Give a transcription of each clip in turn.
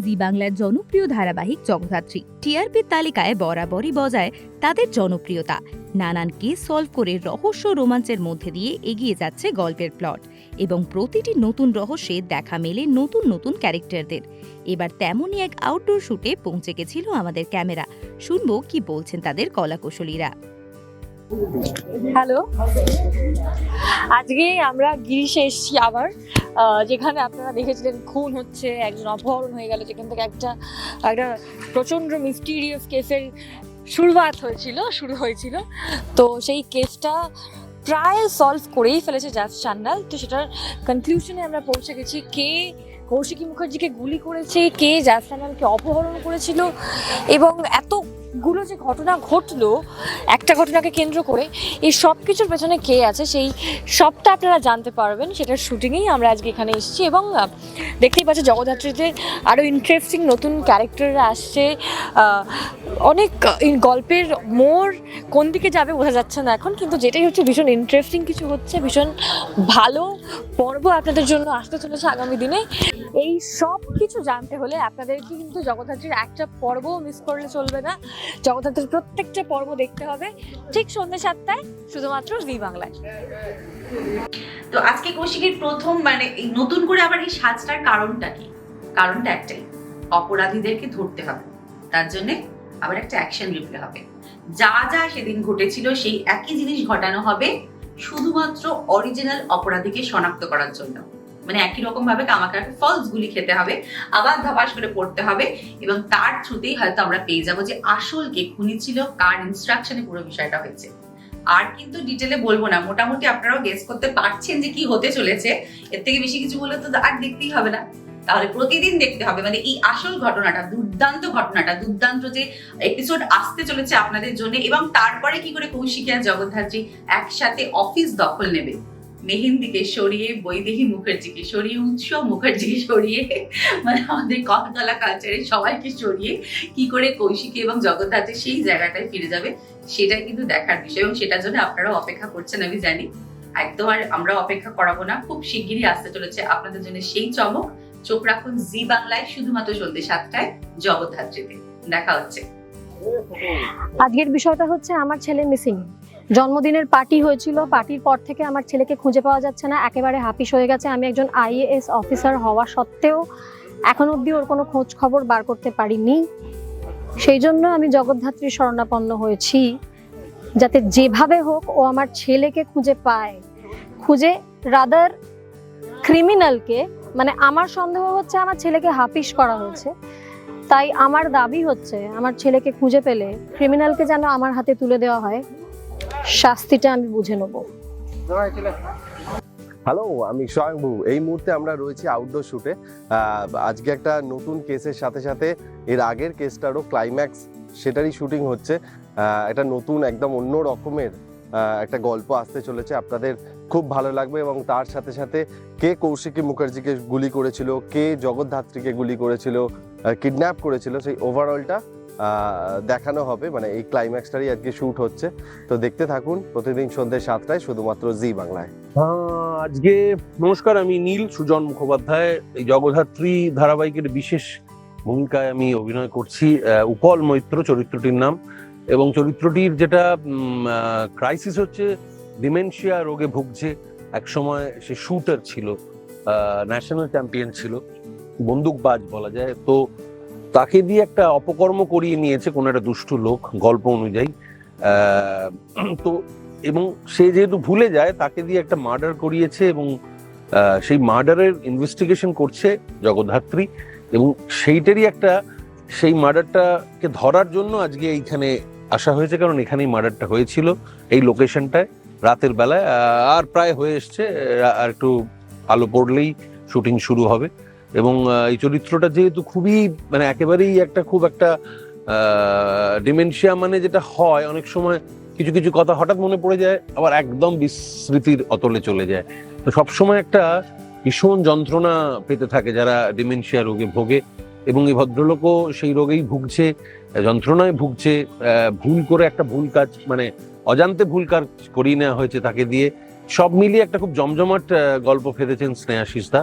জি বাংলার জনপ্রিয় ধারাবাহিক জগদ্ধাত্রী টিআরপির তালিকায় বরাবরই বজায় তাদের জনপ্রিয়তা। নানান কেস সলভ করে রহস্য রোমাঞ্চের মধ্যে দিয়ে এগিয়ে যাচ্ছে গল্পের প্লট এবং প্রতিটি নতুন রহস্যে দেখা মেলে নতুন নতুন ক্যারেক্টারদের। এবার তেমনই এক আউটডোর শুটে পৌঁছে গেছিল আমাদের ক্যামেরা। শুনব কি বলছেন তাদের কলাকুশলীরা। হ্যালো আজকে আমরা গিরিশে এসেছি আবার। যেখানে আপনারা দেখেছিলেন খুন হচ্ছে, একজন অপহরণ হয়ে গেল, যেখান থেকে একটা একটা প্রচণ্ড মিস্টিরিয়াস কেসের শুরুয়াত হয়েছিল, শুরু হয়েছিল। তো সেই কেসটা প্রায় সলভ করেই ফেলেছে জাজ সান্যাল। তো সেটার কনক্লুশনে আমরা পৌঁছে গেছি কে কৌশিকী মুখার্জিকে গুলি করেছে, কে জাজ সান্যালকে অপহরণ করেছিল, এবং এতগুলো যে ঘটনা ঘটলো, একটা ঘটনাকে কেন্দ্র করে এই সব কিছুর পেছনে কে আছে সেই সবটা আপনারা জানতে পারবেন। সেটার শুটিংয়েই আমরা আজকে এখানে এসেছি এবং দেখতেই পাচ্ছি জগদ্ধাত্রীতে আরও ইন্টারেস্টিং নতুন ক্যারেক্টাররা আসছে। অনেক গল্পের মোড় কোন দিকে যাবে বোঝা যাচ্ছে না এখন, কিন্তু যেটাই হচ্ছে ভীষণ ইন্টারেস্টিং কিছু হচ্ছে, ভীষণ ভালো পর্ব আপনাদের জন্য আসতে চলেছে আগামী দিনে। এই সব কিছু জানতে হলে আপনাদেরকে কিন্তু জগদ্ধাত্রীর একটা পর্বও মিস করলে চলবে না। জগদ্ধাত্রীর প্রত্যেকটা পর্ব দেখতে হবে ঠিক সন্ধ্যে সাতটায়, শুধুমাত্র জি বাংলায়। তো আজকে কৌশিকের প্রথম মানে নতুন করে আবার এই সাজটার কারণটা কি? কারণটা একটাই, অপরাধীদেরকে ধরতে হবে। তার জন্য আবার একটা অ্যাকশন রিপ্লে হবে। যা যা সেদিন ঘটেছিল, সেই একই জিনিস ঘটানো হবে শুধুমাত্র অরিজিনাল অপরাধীকে শনাক্ত করার জন্য। মানে একই রকম ভাবে আমাকে ফলস গুলি খেতে হবে, আবার ধপাস করে পড়তে হবে এবং তার থ্রুতেই হয়তো আমরা পেয়ে যাব যে আসল কে খুনি ছিল, কার ইনস্ট্রাকশনে পুরো বিষয়টা হয়েছে। আর কিন্তু ডিটেলে বলব না, মোটামুটি আপনারাও গেস করতে পারছেন যে কি হতে চলেছে। এর থেকে বেশি কিছু বলে তো আর দেখতেই হবে না। তাহলে প্রতিদিন দেখতে হবে। মানে এই আসল ঘটনাটা, দুর্দান্ত ঘটনাটা, দুর্দান্ত যে এপিসোড আসতে চলেছে আপনাদের জন্য এবং তারপরে কি করে কৌশিকী আর জগদ্ধাত্রী একসাথে অফিস দখল নেবে। মেহেন্দিকে সরিয়ে, বৈদেহী মুখার্জিকে সরিয়ে, উৎসব মুখার্জিকে সরিয়ে মানে আমাদের কথকলা কালচারে সবাইকে সরিয়ে কি করে কৌশিকী এবং জগদ্ধাত্রী সেই জায়গাটায় ফিরে যাবে, সেটাই কিন্তু দেখার বিষয় এবং সেটার জন্য আপনারা অপেক্ষা করছেন আমি জানি। একদম আর আমরা অপেক্ষা করাবো না। খুব শিগগিরই আসতে চলেছে আপনাদের জন্য সেই চমক। চোখ রাখুন, জি বাংলায় শুধুমাত্র সন্ধ্যে সাতটায় জগদ্ধাত্রীতে। দেখা হচ্ছে। আজকের বিষয়টা হচ্ছে আমার ছেলে মিসিং জন্মদিনের পার্টি হয়েছিল পার্টির পর থেকে আমার ছেলেকে খুঁজে পাওয়া যাচ্ছে না, একেবারে হাপিস হয়ে গেছে। আমি একজন আইএএস অফিসার হওয়া সত্ত্বেও এখন অবধি ওর কোনো খোঁজ খবর বার করতে পারিনি। সেই জন্য আমি জগদ্ধাত্রীর শরণাপন্ন হয়েছি। যাতে যেভাবে হোক ও আমার ছেলেকে খুঁজে পায়। খুঁজে রাদার ক্রিমিনালকে মানে আমার সন্দেহ হচ্ছে আমার ছেলেকে হাপিস করা হয়েছে। তাই আমার দাবি হচ্ছে, আমার ছেলেকে খুঁজে পেলে ক্রিমিনালকে যেন আমার হাতে তুলে দেওয়া হয়, শাস্তিটা আমি বুঝে নেব। হ্যালো, আমি স্বয়ংভু এই মুহূর্তে আমরা রয়েছি আউটডোর শুটে আজকে একটা নতুন কেসের সাথে সাথে এর আগের কেসটারও ক্লাইম্যাক্স সেটারই শুটিং হচ্ছে। একটা নতুন, একদম অন্য রকমের একটা গল্প আসতে চলেছে। আপনাদের খুব ভালো লাগবে এবং তার সাথে সাথে কে কৌশিকী মুখার্জিকে গুলি করেছিল, কে জগদ্ধাত্রীকে গুলি করেছিল কিডন্যাপ করেছিল, সেই ওভারঅলটা দেখানো হবে। মানে এই ক্লাইম্যাক্সটারই আজকে শুট হচ্ছে। তো দেখতে থাকুন প্রতিদিন সন্ধ্যে সাতটায় শুধুমাত্র জি বাংলায়। আজকে নমস্কার, আমি নীল সুজন মুখোপাধ্যায়। এই জগদ্ধাত্রী ধারাবাহিকের বিশেষ ভূমিকায় আমি অভিনয় করছি উপল মৈত্র চরিত্রটির নাম। এবং চরিত্রটির যেটা ক্রাইসিস হচ্ছে ডিমেনশিয়া রোগে ভুগছে। একসময় সে শুটার ছিল ন্যাশনাল চ্যাম্পিয়ন ছিল, বন্দুকবাজ বলা যায়। তো তাকে দিয়ে একটা অপকর্ম করিয়ে নিয়েছে কোনো একটা দুষ্টু লোক, গল্প অনুযায়ী। তো এবং সে যেহেতু ভুলে যায়, তাকে দিয়ে একটা মার্ডার করিয়েছে এবং সেই মার্ডারের ইনভেস্টিগেশন করছে জগদ্ধাত্রী এবং সেইটারই একটা, সেই মার্ডারটাকে ধরার জন্য আজকে এইখানে আসা হয়েছে কারণ এখানেই মার্ডারটা হয়েছিল। এই লোকেশনটায় রাতের বেলায় আর প্রায় হয়ে এসছে আর একটু আলো পড়লেই শুটিং শুরু হবে। এবং এই চরিত্রটা যেহেতু খুবই মানে একেবারেই একটা খুব একটা ডিমেনশিয়া মানে যেটা হয়, অনেক সময় কিছু কিছু কথা হঠাৎ মনে পড়ে যায়, আবার একদম বিস্মৃতির অতলে চলে যায়। তো সবসময় একটা ভীষণ যন্ত্রণা পেতে থাকে যারা ডিমেনশিয়া রোগে ভোগে। এবং এই ভদ্রলোকও সেই রোগেই ভুগছে যন্ত্রণায় ভুগছে ভুল করে একটা ভুল কাজ মানে অজান্তে ভুল কাজ করিয়ে নেওয়া হয়েছে তাকে দিয়ে। সব মিলিয়ে একটা খুব জমজমাট গল্প ফেলেছেন স্নেহাশিস দা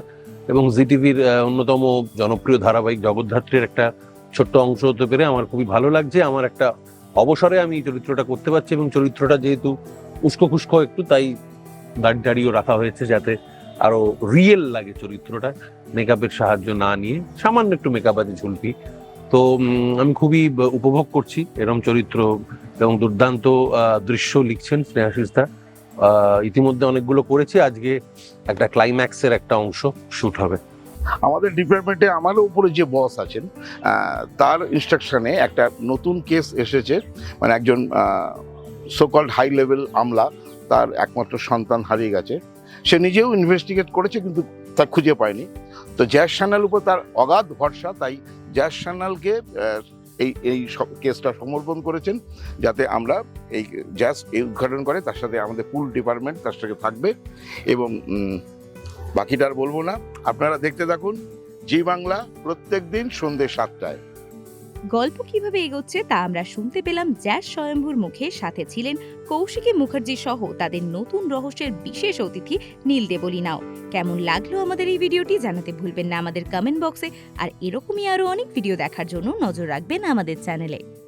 এবং জি টিভির অন্যতম জনপ্রিয় ধারাবাহিক জগদ্ধাত্রীর একটা ছোট্ট অংশ হতে পেরে আমার খুবই ভালো লাগছে। আমার একটা অবসরে আমি চরিত্রটা করতে পারছি এবং চরিত্রটা যেহেতু উস্কো খুস্কো একটু, তাই দাড়ি দাড়িও রাখা হয়েছে যাতে আরও রিয়েল লাগে চরিত্রটা মেকআপের সাহায্য না নিয়ে। সামান্য একটু মেকআপ আছে ঝুলপি। তো আমি খুবই উপভোগ করছি এরম চরিত্র এবং দুর্দান্ত দৃশ্য লিখছেন স্নেহাশিসদা আহ, ইতিমধ্যে অনেকগুলো করেছে আজকে একটা ক্লাইম্যাক্সের একটা অংশ শুট হবে। আমাদের ডিপার্টমেন্টে আমারও উপরে যে বস আছেন তার ইনস্ট্রাকশনে একটা নতুন কেস এসেছে মানে একজন সোকল্ড হাই লেভেল আমলা তার একমাত্র সন্তান হারিয়ে গেছে। সে নিজেও ইনভেস্টিগেট করেছে কিন্তু তা খুঁজে পায়নি। তো জ্যাস চ্যানেল উপর তার অগাধ ভরসা তাই জ্যাস চ্যানেলকে এই এই সব কেসটা সমর্পণ করেছেন যাতে আমরা এই জ্যাস এই উদ্ঘাটন করে, তার সাথে আমাদের পুল ডিপার্টমেন্ট তার সাথে থাকবে এবং বাকিটা আর বলব না। আপনারা দেখতে থাকুন, জি বাংলা প্রত্যেক দিন সন্ধ্যে সাতটায়। গল্প কীভাবে এগোচ্ছে তা আমরা শুনতে পেলাম জ্যাজ স্বয়ম্ভুর মুখে। সাথে ছিলেন কৌশিকী মুখার্জি সহ তাদের নতুন রহস্যের বিশেষ অতিথি নীল দেবলিনাও। কেমন লাগল আমাদের এই ভিডিওটি জানাতে ভুলবেন না আমাদের কমেন্ট বক্সে আর এরকমই আরও অনেক ভিডিও দেখার জন্য নজর রাখবেন আমাদের চ্যানেলে